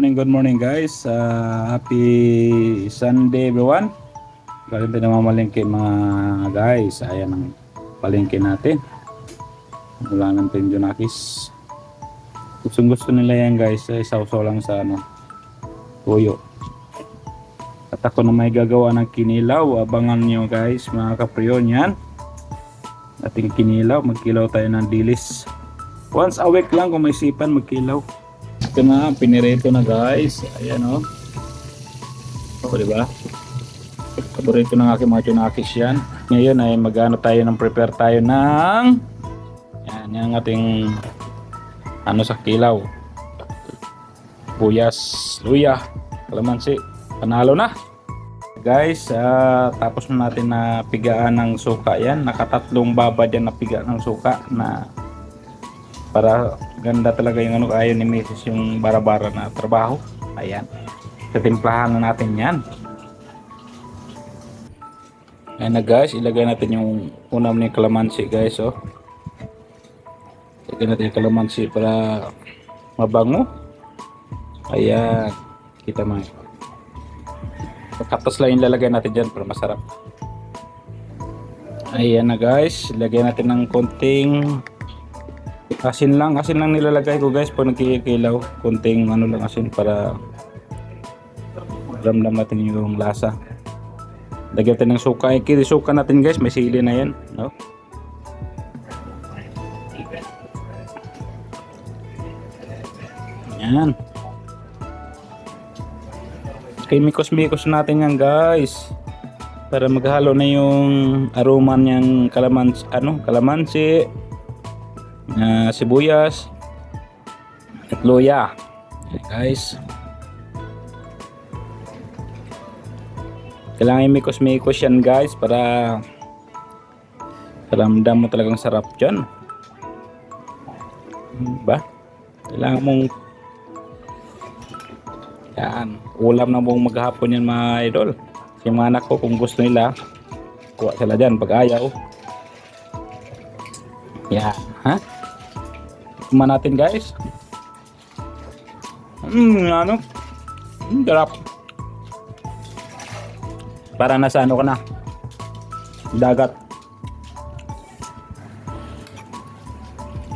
morning, good morning guys. Uh, happy Sunday everyone. Galing tayo namamalingke mga guys. Ayan ang palingke natin. Wala ng Junakis. Gustong gusto nila yan guys. Ay sausaw lang sa ano. Tuyo. At ako na may gagawa ng kinilaw. Abangan nyo guys mga kapriyon yan. Ating kinilaw. Magkilaw tayo ng dilis. Once a week lang kung may sipan magkilaw. Ito na, pinirito na guys. Ayan o. Oh. O, diba? Paborito ng aking mga chunakis yan. Ngayon ay magano tayo ng prepare tayo ng yan, yung ating ano sa kilaw. Buyas, luya, kalamansi. Panalo na. Guys, ah, tapos na natin na pigaan ng suka yan. Nakatatlong babad yan na piga ng suka na para ganda talaga yung ano ayaw ni Mrs. yung bara-bara na trabaho. Ayan. Satimplahan na natin yan. Ayan na guys. Ilagay natin yung unam ni kalamansi guys oh. Ilagay natin yung kalamansi para mabango. Ayan. Kita mo. Pagkatas lang yung lalagay natin dyan para masarap. Ayan na guys. Ilagay natin ng konting asin lang asin lang nilalagay ko guys pag nagkikilaw konting ano lang asin para ramdam natin yung lasa. Lagyan natin ng suka. Eh kiri suka natin guys may sili na yan no? yan. Kimikos-mikos natin yan guys para maghalo na yung aroma niyang kalamansi ano kalamansi na sibuyas at luya. Ayan, guys. Kailangan mikos-mikos yan guys para ramdam mo talagang sarap dyan. Ba kailangan mong yan. Ulam na mong maghapon yan mga idol. Yung mga anak ko kung gusto nila kuha sila dyan pag ayaw. Yan. Ha Tikman natin guys. Mmm, ano? Mm, sarap. Para nasa ano ka na. Dagat.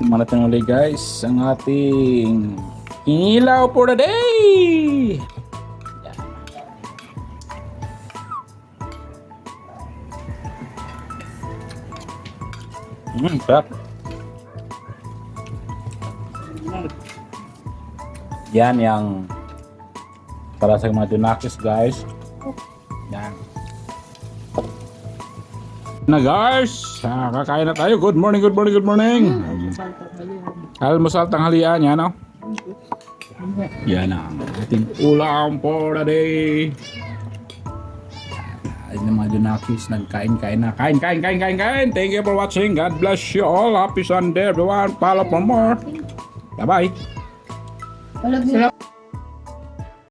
Tikman natin ulit guys ang ating ilaw for the day. Mmm, sarap. Yan yung para sa mga dunakis guys. Yan. Na guys, ah, kakain na tayo. Good morning, good morning, good morning. Almusal tanghalian yan, no? Yan ang ating ulam for the day. Ay na mga dunakis, nagkain-kain na. Kain, kain, kain, kain, kain. Thank you for watching. God bless you all. Happy Sunday, everyone. Follow for more. Bye-bye. Sarap.